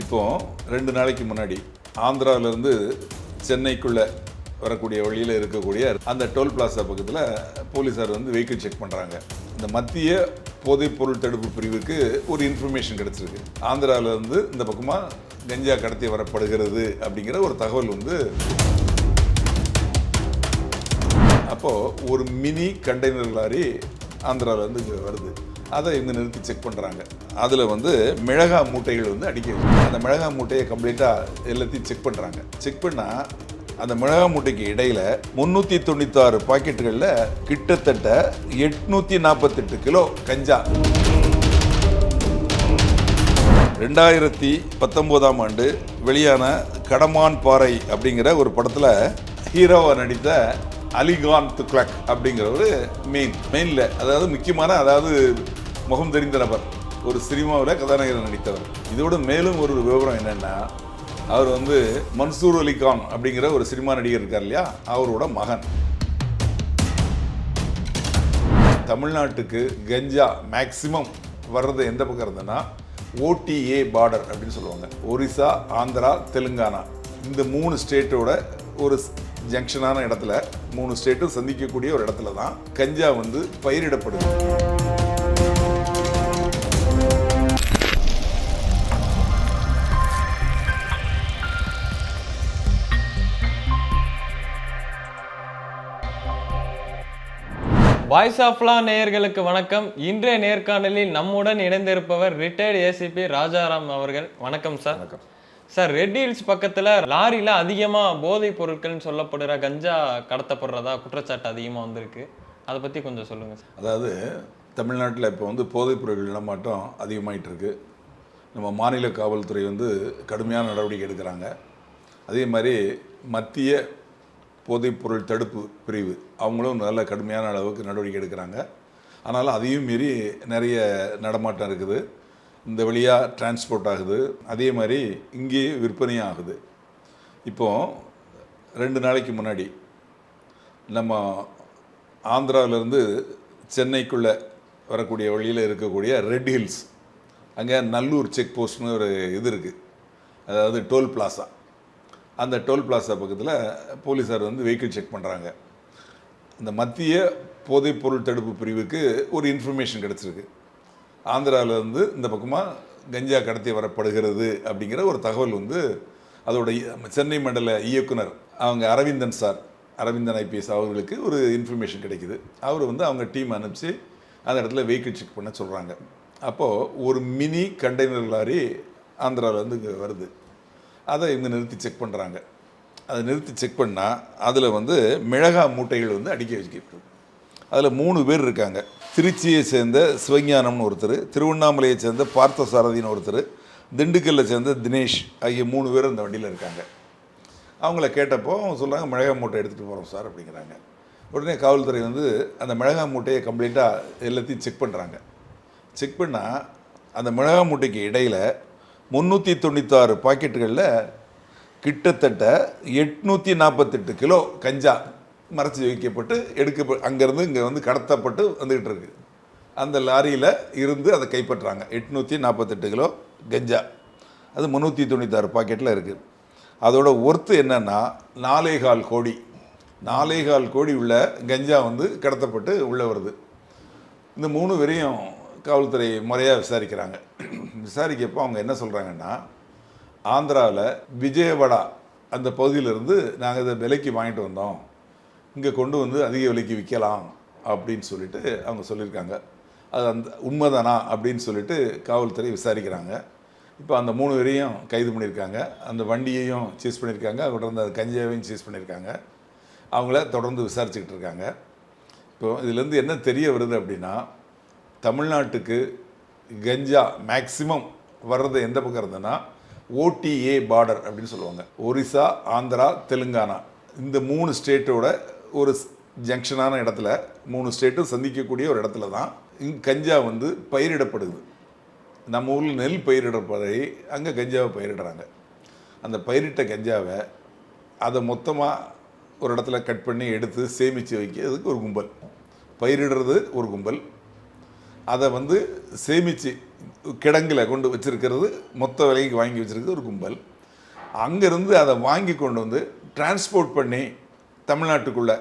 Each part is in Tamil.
இப்போ ரெண்டு நாளைக்கு முன்னாடி ஆந்திராவிலேருந்து சென்னைக்குள்ள வரக்கூடிய வழியில் இருக்கக்கூடிய அந்த டோல் பிளாசா பக்கத்தில் போலீஸார் வந்து வெஹிக்கிள் செக் பண்ணுறாங்க இந்த மத்திய போதைப்பொருள் தடுப்பு பிரிவுக்கு ஒரு இன்ஃபர்மேஷன் கிடச்சிருக்கு. ஆந்திராவிலேருந்து இந்த பக்கமாக கஞ்சா கடத்தி வரப்படுகிறது அப்படிங்கிற ஒரு தகவல் வந்து அப்போது ஒரு மினி கண்டெய்னர் லாரி ஆந்திராவிலேருந்து இங்கே வருது. அதை இவங்க நிறுத்தி செக் பண்ணுறாங்க அதில் வந்து மிளகா மூட்டைகள் வந்து அடிக்கிறது. அந்த மிளகா மூட்டையை கம்ப்ளீட்டாக எல்லாத்தையும் செக் பண்ணுறாங்க செக் பண்ணால் அந்த மிளகா மூட்டைக்கு இடையில் முந்நூற்றி தொண்ணூத்தாறு பாக்கெட்டுகளில் கிட்டத்தட்ட எட்நூற்றி நாற்பத்தெட்டு கிலோ கஞ்சா. ரெண்டாயிரத்தி பத்தொம்போதாம் ஆண்டு வெளியான கடமான் பாறை அப்படிங்கிற ஒரு படத்தில் ஹீரோவை நடித்த அலிகான் துக்ளக் அப்படிங்கிறவர் மெயின் மெயினில் அதாவது முக்கியமான அதாவது முகம் தெரிந்த நபர் ஒரு சினிமாவில் கதாநாயகர் நடித்தவர். இதோட மேலும் ஒரு விவரம் என்னென்னா அவர் வந்து மன்சூர் அலிகான் அப்படிங்கிற ஒரு சினிமா நடிகர் இருக்கார் இல்லையா? அவரோட மகன். தமிழ்நாட்டுக்கு கஞ்சா மேக்சிமம் வர்றது எந்த பக்கம் இருந்ததுன்னா ஓடிஏ பார்டர் அப்படின்னு சொல்லுவாங்க. ஒரிசா ஆந்திரா தெலுங்கானா. இந்த மூணு ஸ்டேட்டோட ஒரு ஜங்ஷனான இடத்துல மூணு ஸ்டேட்டும் சந்திக்கக்கூடிய ஒரு இடத்துல தான் கஞ்சா வந்து பயிரிடப்படுது. வாய்ஸ் ஆஃப்லா நேயர்களுக்கு வணக்கம். இன்றைய நேர்காணலில் நம்முடன் இணைந்திருப்பவர் ரிட்டையர்டு ஏசிபி ராஜாராம் அவர்கள். வணக்கம் சார் வணக்கம். சார் ரெட் ஹில்ஸ் பக்கத்துல லாரியில அதிகமா போதைப் பொருட்கள்னு சொல்லப்படுற கஞ்சா கடத்தப்படுறதா குற்றச்சாட்டு அதிகமா வந்திருக்கு. அதை பத்தி கொஞ்சம் சொல்லுங்க சார் அதாவது தமிழ்நாட்டில் இப்போ வந்து போதைப் பொருட்கள் இடமாட்டம் அதிகமாயிட்டு இருக்கு நம்ம மாநில காவல்துறை வந்து கடுமையான நடவடிக்கை எடுக்கிறாங்க. அதே மாதிரி மத்திய போதைப் பொருள் தடுப்பு பிரிவு. அவங்களும் நல்ல கடுமையான அளவுக்கு நடவடிக்கை எடுக்கிறாங்க. ஆனால் அதையும் மீறி நிறைய நடமாட்டம் இருக்குது. இந்த வழியாக டிரான்ஸ்போர்ட் ஆகுது. அதே மாதிரி இங்கேயே விற்பனையும் ஆகுது. இப்போது ரெண்டு நாளைக்கு முன்னாடி நம்ம ஆந்திராவிலேருந்து சென்னைக்குள்ளே வரக்கூடிய வழியில் இருக்கக்கூடிய ரெட் ஹில்ஸ் அங்கே நல்லூர் செக் போஸ்ட்னு ஒரு இது இருக்குது அதாவது டோல் பிளாசா. அந்த டோல் பிளாசா பக்கத்தில் போலீஸார் வந்து வெஹிக்கிள் செக் பண்ணுறாங்க இந்த மத்திய போதைப் பொருள் தடுப்பு பிரிவுக்கு ஒரு இன்ஃபர்மேஷன் கிடச்சிருக்கு. ஆந்திராவிலேருந்து இந்த பக்கமாக கஞ்சா கடத்தி வரப்படுகிறது அப்படிங்கிற ஒரு தகவல் வந்து அதோட சென்னை மண்டல இயக்குனர் அவங்க அரவிந்தன் சார் அரவிந்தன் ஐபிஎஸ் அவர்களுக்கு ஒரு இன்ஃபர்மேஷன் கிடைக்குது. அவர் வந்து அவங்க டீம் அனுப்பிச்சு அந்த இடத்துல வெஹிக்கிள் செக் பண்ண சொல்கிறாங்க அப்போது ஒரு மினி கண்டெய்னர் லாரி ஆந்திராவிலேருந்து இங்கே வருது. அதை இவங்க நிறுத்தி செக் பண்ணுறாங்க அதை நிறுத்தி செக் பண்ணால் அதில் வந்து மிளகா மூட்டைகள் வந்து அடுக்கி வச்சுக்கிட்டு அதில் மூணு பேர் இருக்காங்க. திருச்சியை சேர்ந்த சிவஞானம்னு ஒருத்தர் திருவண்ணாமலையை சேர்ந்த பார்த்தசாரதின்னு ஒருத்தர் திண்டுக்கல்லை சேர்ந்த தினேஷ் ஆகிய மூணு பேர் அந்த வண்டியில் இருக்காங்க. அவங்கள கேட்டப்போ அவங்க சொல்கிறாங்க மிளகா மூட்டை எடுத்துகிட்டு போகிறோம் சார் அப்படிங்கிறாங்க. உடனே காவல்துறை வந்து அந்த மிளகா மூட்டையை கம்ப்ளீட்டாக எல்லாத்தையும் செக் பண்ணுறாங்க செக் பண்ணால் அந்த மிளகா மூட்டைக்கு இடையில் முந்நூற்றி தொண்ணூத்தாறு பாக்கெட்டுகளில் கிட்டத்தட்ட எட்நூற்றி நாற்பத்தெட்டு கிலோ கஞ்சா மறைச்சி வைக்கப்பட்டு எடுக்க அங்கேருந்து இங்கே வந்து கடத்தப்பட்டு வந்துக்கிட்டு இருக்கு. அந்த லாரியில் இருந்து அதை கைப்பற்றுறாங்க எட்நூற்றி நாற்பத்தெட்டு கிலோ கஞ்சா. அது முந்நூற்றி தொண்ணூத்தாறு பாக்கெட்டில் இருக்குது அதோட ஒர்த்து என்னென்னா நாலேகால் கோடி. நாலேகால் கோடி உள்ள கஞ்சா வந்து கடத்தப்பட்டு உள்ளே வருது. இந்த மூணு வரையும் காவல்துறை முறையாக விசாரிக்கிறாங்க. விசாரிக்கப்போ அவங்க என்ன சொல்கிறாங்கன்னா ஆந்திராவில் விஜயவாடா அந்த பகுதியிலிருந்து நாங்கள் இதை விலைக்கு வாங்கிட்டு வந்தோம். இங்கே கொண்டு வந்து அதிக விலைக்கு விற்கலாம் அப்படின்னு சொல்லிட்டு அவங்க சொல்லியிருக்காங்க. அது அந்த உண்மைதானா அப்படின்னு சொல்லிட்டு காவல்துறை விசாரிக்கிறாங்க. இப்போ அந்த மூணு பேரையும் கைது பண்ணியிருக்காங்க. அந்த வண்டியையும் சீஸ் பண்ணியிருக்காங்க. தொடர்ந்து அந்த கஞ்சாவையும் சீஸ் பண்ணியிருக்காங்க. அவங்கள தொடர்ந்து விசாரிச்சுக்கிட்டு இருக்காங்க. இப்போ இதுலேருந்து என்ன தெரிய வருது அப்படின்னா தமிழ்நாட்டுக்கு கஞ்சா மேக்சிமம் வர்றது எந்த பக்கம் இருந்ததுன்னா ஓடிஏ பார்டர் அப்படின்னு சொல்லுவாங்க. ஒரிசா ஆந்திரா தெலுங்கானா. இந்த மூணு ஸ்டேட்டோட ஒரு ஜங்ஷனான இடத்துல மூணு ஸ்டேட்டும் சந்திக்கக்கூடிய ஒரு இடத்துல தான் இங்க கஞ்சா வந்து பயிரிடப்படுது. நம்ம ஊரில் நெல் பயிரிடப்பதை அங்கே கஞ்சாவை பயிரிடுறாங்க. அந்த பயிரிட்ட கஞ்சாவை அதை மொத்தமாக ஒரு இடத்துல கட் பண்ணி எடுத்து சேமித்து வைக்கிறதுக்கு ஒரு கும்பல். பயிரிடுறது ஒரு கும்பல். அதை வந்து சேமித்து கிடங்கில் கொண்டு வச்சுருக்கிறது மொத்த விலைக்கு வாங்கி வச்சிருக்கிறது ஒரு கும்பல். அங்கேருந்து அதை வாங்கி கொண்டு வந்து டிரான்ஸ்போர்ட் பண்ணி தமிழ்நாட்டுக்குள்ளே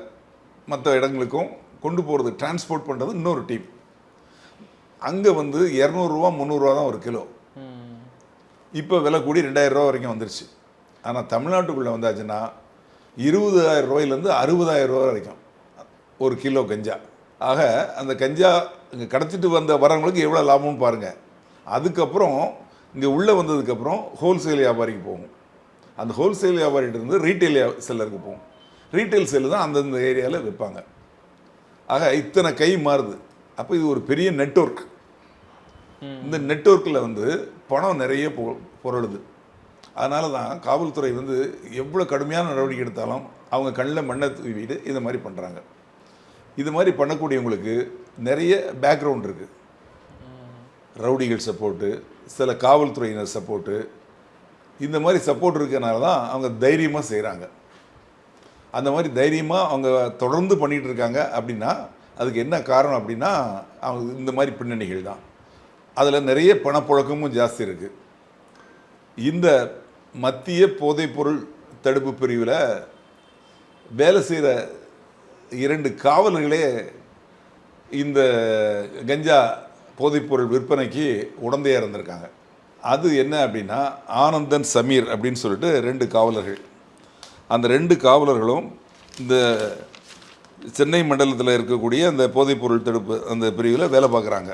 மற்ற இடங்களுக்கும் கொண்டு போகிறது டிரான்ஸ்போர்ட் பண்ணுறது இன்னொரு டீம் அங்கே வந்து இரநூறுவா முந்நூறுரூவா தான் ஒரு கிலோ. இப்போ விலை கூடி ரெண்டாயிரரூவா வரைக்கும் வந்துருச்சு. ஆனால் தமிழ்நாட்டுக்குள்ளே வந்தாச்சுன்னா இருபதாயிரம் ரூபாயிலேருந்து அறுபதாயிரம் ரூபா வரைக்கும் ஒரு கிலோ கஞ்சா. ஆக அந்த கஞ்சா இங்கே கடத்திட்டு வந்த வரவங்களுக்கு எவ்வளோ லாபம்னு பாருங்கள் அதுக்கப்புறம் இங்கே உள்ளே வந்ததுக்கப்புறம் ஹோல்சேல் வியாபாரிக்கு போகும். அந்த ஹோல்சேல் வியாபாரிகிட்ட இருந்து ரீட்டைல் செல்லருக்கு போகும். ரீட்டைல் செல்லு தான் அந்தந்த ஏரியாவில் விற்பாங்க. ஆக இத்தனை கை மாறுது. அப்போ இது ஒரு பெரிய நெட்வொர்க் இந்த நெட்வொர்க்கில் வந்து பணம் நிறைய பொ புரளுது. அதனால தான் காவல்துறை வந்து எவ்வளோ கடுமையான நடவடிக்கை எடுத்தாலும் அவங்க கண்ணில் மண்ணை தூவிட்டு இந்த மாதிரி பண்ணுறாங்க இது மாதிரி பண்ணக்கூடியவங்களுக்கு நிறைய பேக்ரவுண்ட் இருக்குது ரவுடிகள் சப்போர்ட்டு சில காவல்துறையினர் சப்போர்ட்டு இந்த மாதிரி சப்போர்ட் இருக்கிறனால தான் அவங்க தைரியமாக செய்கிறாங்க அந்த மாதிரி தைரியமாக அவங்க தொடர்ந்து பண்ணிகிட்டு இருக்காங்க அப்படின்னா அதுக்கு என்ன காரணம் அப்படின்னா அவங்க இந்த மாதிரி பின்னணிகள் தான். அதில் நிறைய பணப்புழக்கமும் ஜாஸ்தி இருக்குது இந்த மத்திய போதைப்பொருள் தடுப்பு பிரிவில் வேலை செய்கிற இரண்டு காவலர்களே இந்த கஞ்சா போதைப்பொருள் விற்பனைக்கு உடந்தையாக இருந்திருக்காங்க. அது என்ன அப்படின்னா ஆனந்தன் சமீர் அப்படின்னு சொல்லிட்டு ரெண்டு காவலர்கள். அந்த ரெண்டு காவலர்களும் இந்த சென்னை மண்டலத்தில் இருக்கக்கூடிய அந்த போதைப்பொருள் தடுப்பு அந்த பிரிவில் வேலை பார்க்குறாங்க.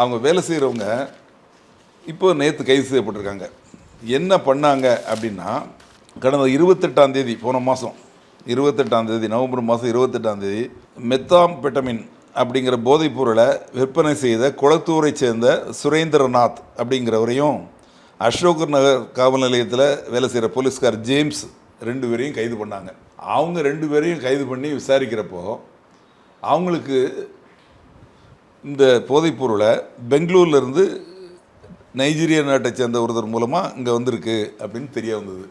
அவங்க வேலை செய்கிறவங்க இப்போ நேற்று கைது செய்யப்பட்டிருக்காங்க. என்ன பண்ணாங்க அப்படின்னா கடந்த இருபத்தெட்டாம் தேதி போன மாதம் இருபத்தெட்டாம் தேதி நவம்பர் மாதம் இருபத்தெட்டாம் தேதி மெத்தாம்பெட்டமின் அப்படிங்கிற போதைப் பொருளை விற்பனை செய்த குளத்தூரை சேர்ந்த சுரேந்திரநாத் அப்படிங்கிறவரையும் அசோகர் நகர் காவல் நிலையத்தில் வேலை செய்கிற போலீஸ்கார் ஜேம்ஸ் ரெண்டு பேரையும் கைது பண்ணாங்க. அவங்க ரெண்டு பேரையும் கைது பண்ணி விசாரிக்கிறப்போ அவங்களுக்கு இந்த போதைப் பொருளை பெங்களூர்லேருந்து நைஜீரியா நாட்டை சேர்ந்த ஒருத்தர் மூலமாக இங்கே வந்திருக்கு அப்படின்னு தெரிய வந்தது.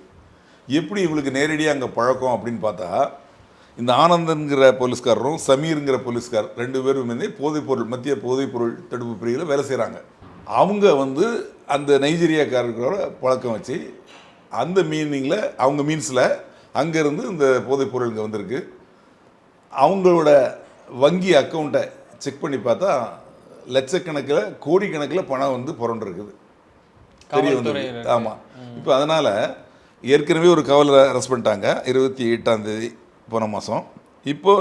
எப்படி இவங்களுக்கு நேரடியாக அங்கே பழக்கம் அப்படின்னு பார்த்தா இந்த ஆனந்தன்கிற போலீஸ்காரரும் சமீருங்கிற போலீஸ்கார் ரெண்டு பேரும் வந்து போதைப் பொருள் மத்திய போதைப் பொருள் தடுப்பு பிரிவில் வேலை செய்கிறாங்க அவங்க வந்து அந்த நைஜீரியாக்காரர்களோட பழக்கம் வச்சு அந்த மீனிங்கில் அவங்க மீன்ஸில் அங்கேருந்து இந்த போதைப் பொருள் இங்கே வந்திருக்கு. அவங்களோட வங்கி அக்கௌண்ட்டை செக் பண்ணி பார்த்தா லட்சக்கணக்கில் கோடிக்கணக்கில் பணம் வந்து புரண்டிருக்குது. தெரிய காவல்துறையினர். ஆமாம் இப்போ அதனால் ஏற்கனவே ஒரு காவலரை அரெஸ்ட் பண்ணிட்டாங்க. இருபத்தி எட்டாம் தேதி போன மாதம் இப்போ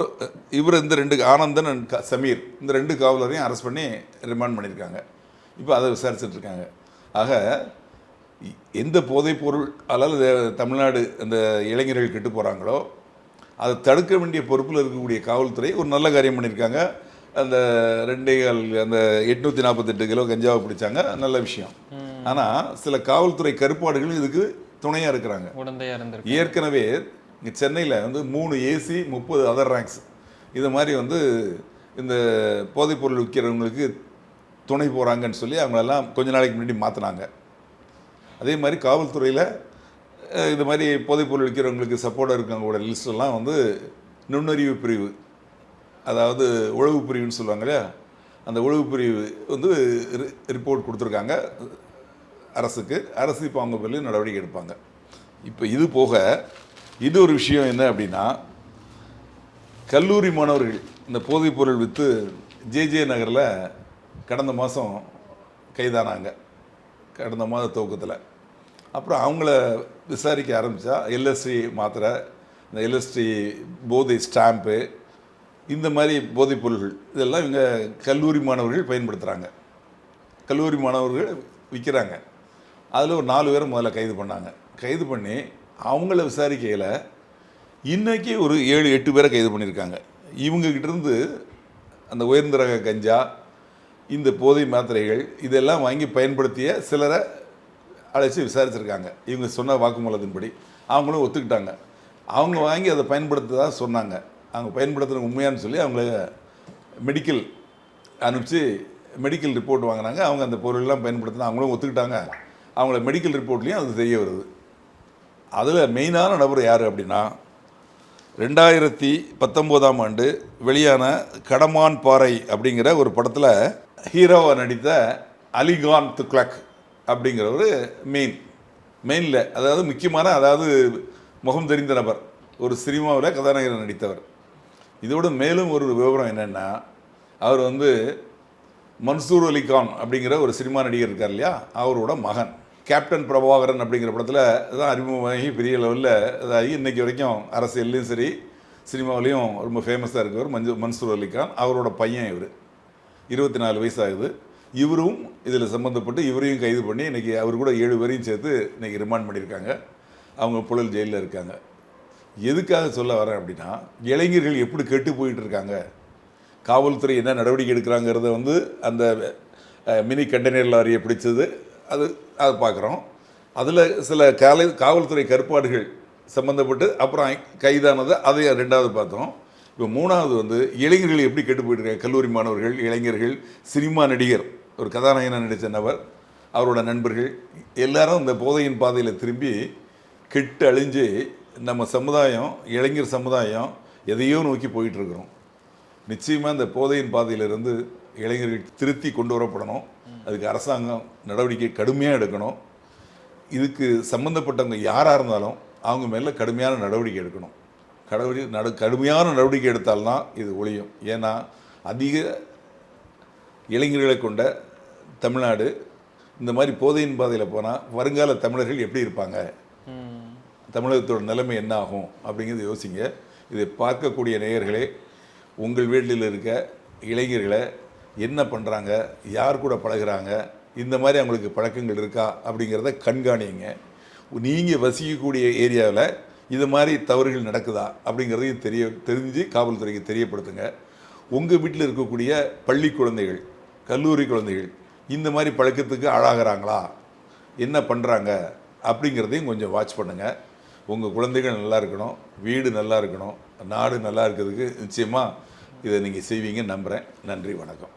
இவர் இந்த ரெண்டு ஆனந்தன் க- சமீர் இந்த ரெண்டு காவலரையும் அரெஸ்ட் பண்ணி ரிமாண்ட் பண்ணியிருக்காங்க இப்போ அதை விசாரிச்சுட்டு இருக்காங்க. ஆக எந்த போதைப் பொருள் அதாவது தமிழ்நாடு அந்த இளைஞர்கள் கெட்டு போகிறாங்களோ அதை தடுக்க வேண்டிய பொறுப்பில் இருக்கக்கூடிய காவல்துறை ஒரு நல்ல காரியம் பண்ணியிருக்காங்க அந்த ரெண்டே கால் அந்த எட்நூற்றி நாற்பத்தெட்டு கிலோ கஞ்சாவை பிடிச்சாங்க. நல்ல விஷயம். ஆனால் சில காவல்துறை கருப்பாடுகள் இதுக்கு துணையாக இருக்கிறாங்க. இருந்திருக்கு ஏற்கனவே இங்கே சென்னையில் வந்து மூணு ஏசி முப்பது அதர் ரேங்க்ஸ் இது மாதிரி வந்து இந்த போதைப்பொருள் விற்கிறவங்களுக்கு துணை போகிறாங்கன்னு சொல்லி அவங்களெல்லாம் கொஞ்ச நாளைக்கு முன்னாடி மாற்றினாங்க அதே மாதிரி காவல்துறையில் இது மாதிரி போதைப்பொருள் விற்கிறவங்களுக்கு சப்போர்ட்டாக இருக்கவங்களோட லிஸ்டெல்லாம் வந்து நுண்ணறிவு பிரிவு. அதாவது உளவு பிரிவுன்னு சொல்லுவாங்க இல்லையா? அந்த உளவு பிரிவு வந்து ரிப்போர்ட் கொடுத்துருக்காங்க. அரசுக்கு அரசு இப்போ அவங்க பேர்லையும் நடவடிக்கை எடுப்பாங்க. இப்போ இது போக இது ஒரு விஷயம் என்ன அப்படின்னா கல்லூரி மாணவர்கள் இந்த போதைப் பொருள் விற்று ஜேஜே நகரில் கடந்த மாதம் கைதானாங்க. கடந்த மாத துவக்கத்தில். அப்புறம் அவங்கள விசாரிக்க ஆரம்பித்தா எல்எஸ்டி மாத்திரை இந்த எல்எஸ்டி போதை ஸ்டாம்ப்பு இந்த மாதிரி போதைப் பொருள்கள் இதெல்லாம் இவங்க கல்லூரி மாணவர்கள் பயன்படுத்துகிறாங்க கல்லூரி மாணவர்கள் விற்கிறாங்க அதில் ஒரு நாலு பேரை முதல்ல கைது பண்ணாங்க. கைது பண்ணி அவங்கள விசாரிக்கையில் இன்றைக்கி ஒரு ஏழு எட்டு பேரை கைது பண்ணியிருக்காங்க. இவங்கக்கிட்டேருந்து அந்த உயர்ந்த ரக கஞ்சா இந்த போதை மாத்திரைகள் இதெல்லாம் வாங்கி பயன்படுத்திய சிலரை அழைச்சி விசாரிச்சிருக்காங்க. இவங்க சொன்ன வாக்குமூலத்தின்படி. அவங்களும் ஒத்துக்கிட்டாங்க. அவங்க வாங்கி அதை பயன்படுத்ததாக சொன்னாங்க. அவங்க பயன்படுத்துன உண்மையான்னு சொல்லி அவங்கள மெடிக்கல் அனுப்பிச்சு மெடிக்கல் ரிப்போர்ட் வாங்கினாங்க. அவங்க அந்த பொருளெல்லாம் பயன்படுத்தினா அவங்களும் ஒத்துக்கிட்டாங்க. அவங்கள மெடிக்கல் ரிப்போர்ட்லேயும் அது தெரிய வருது. அதில் மெயினான நபர் யார் அப்படின்னா ரெண்டாயிரத்தி பத்தொம்போதாம் ஆண்டு வெளியான கடமான் பாறை அப்படிங்கிற ஒரு படத்தில் ஹீரோவாக நடித்த அலிகான் துக்ளக் அப்படிங்கிறவர் மெயின் மெயினில் அதாவது முக்கியமான அதாவது முகம் தெரிந்த நபர். ஒரு சினிமாவில் கதாநாயகர் நடித்தவர். இதோட மேலும் ஒரு விவரம் என்னென்னா அவர் வந்து மன்சூர் அலி கான் அப்படிங்கிற ஒரு சினிமா நடிகர் இருக்கார் இல்லையா? அவரோட மகன். கேப்டன் பிரபாகரன் அப்படிங்கிற படத்தில் தான் அறிமுகமாகி பெரிய லெவலில் இதாகி இன்றைக்கி வரைக்கும் அரசியல்லையும் சரி சினிமாவிலையும் ரொம்ப ஃபேமஸாக இருக்கவர் மஞ்சு மன்சூர் அலிகான். அவரோட பையன் இவர். இருபத்தி நாலு வயசாகுது. இவரும் இதில் சம்மந்தப்பட்டு இவரையும் கைது பண்ணி இன்றைக்கி அவர் கூட ஏழு பேரையும் சேர்த்து இன்றைக்கி ரிமாண்ட் பண்ணியிருக்காங்க. அவங்க புழல் ஜெயிலில் இருக்காங்க. எதுக்காக சொல்ல வரேன் அப்படின்னா இளைஞர்கள் எப்படி கெட்டு போயிட்டு இருக்காங்க? காவல்துறை என்ன நடவடிக்கை எடுக்கிறாங்கிறத வந்து அந்த மினி கண்டெய்னர் லாரியை பிடிச்சது அது அதை பார்க்குறோம். அதில் சில காலை காவல்துறை கற்பாடுகள் சம்மந்தப்பட்டு அப்புறம் கைதானது அதை ரெண்டாவது பார்த்தோம். இப்போ மூணாவது வந்து இளைஞர்கள் எப்படி கெட்டு போயிட்டுருக்காங்க? கல்லூரி மாணவர்கள் இளைஞர்கள் சினிமா நடிகர். ஒரு கதாநாயகனாக நடித்த நபர் அவரோட நண்பர்கள் எல்லாரும் இந்த போதையின் பாதையில் திரும்பி கெட்டு அழிஞ்சு நம்ம சமுதாயம் இளைஞர் சமுதாயம் எதையோ நோக்கி போயிட்டுருக்குறோம். நிச்சயமாக இந்த போதையின் பாதையிலிருந்து இளைஞர்கள் திருத்தி கொண்டு வரப்படணும். அதுக்கு அரசாங்கம் நடவடிக்கை கடுமையாக எடுக்கணும். இதுக்கு சம்மந்தப்பட்டவங்க யாராக இருந்தாலும் அவங்க மேலே கடுமையான நடவடிக்கை எடுக்கணும். கடவுளி நடு கடுமையான நடவடிக்கை எடுத்தால்தான் இது ஒழியும். ஏன்னா அதிக இளைஞர்களை கொண்ட தமிழ்நாடு இந்த மாதிரி போதையின் பாதையில் போனால் வருங்கால தமிழர்கள் எப்படி இருப்பாங்க? தமிழகத்தோட நிலைமை என்ன ஆகும்? அப்படிங்கிறத யோசிங்க. இதை பார்க்கக்கூடிய நேயர்களே உங்கள் வீட்டில் இருக்க இளைஞர்களை என்ன பண்ணுறாங்க யார் கூட பழகுறாங்க? இந்த மாதிரி அவங்களுக்கு பழக்கங்கள் இருக்கா? அப்படிங்கிறத கண்காணிங்க. நீங்கள் வசிக்கக்கூடிய ஏரியாவில் இது மாதிரி தவறுகள் நடக்குதா? அப்படிங்கிறதையும் தெரிய தெரிஞ்சு காவல்துறைக்கு தெரியப்படுத்துங்க. உங்கள் வீட்டில் இருக்கக்கூடிய பள்ளி குழந்தைகள் கல்லூரி குழந்தைகள் இந்த மாதிரி பழக்கத்துக்கு ஆளாகிறாங்களா? என்ன பண்ணுறாங்க அப்படிங்கிறதையும் கொஞ்சம் வாட்ச் பண்ணுங்கள் உங்கள் குழந்தைகள் நல்லா இருக்கணும் வீடு நல்லா இருக்கணும் நாடு நல்லா இருக்கிறதுக்கு நிச்சயமாக இதை நீங்கள் செய்வீங்கன்னு நம்புகிறேன் நன்றி வணக்கம்.